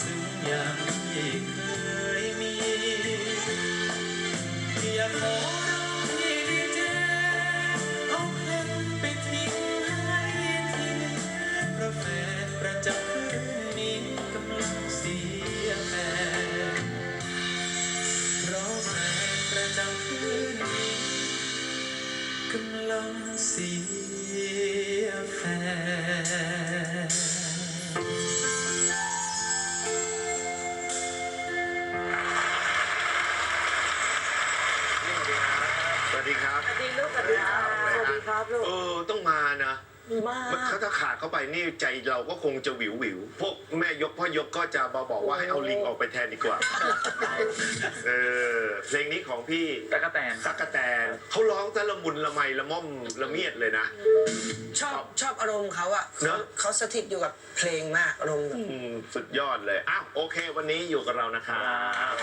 สิ่งอย่างที่เคยมีอย่าขอร้องให้ดีเจเอาเพนไปทิ้งให้ทิ้งพระแฟนประจำคืนนี้กำลังเสียแฟนเพราะแฟนประจำคืนนี้กำลังเสีย วัสดีครับสวัสดีลูกสวัสดีครับสวัสดีครับลูกเออต้องมานะมาเขาถ้าขาดเข้าไปนี่ใจเราก็คงจะหวิวหวิวพวกแม่ยกพ่อยกก็จะมาบอกว่าให้เอาลิงออกไปแทนดีกว่าเออเพลงนี้ของพี่ตะกะแตนตั๊กแตนเขาร้องแต่ละมุนละไมละม่อมละเมียดเลยนะ ชอบชอบอารมณ์เขาอะเนอะ เขาสถิตอยู่กับเพลงมากอารมณ์แบบ อืมสุดยอดเลยอ้าวโอเค วันนี้อยู่กับเรานะครับ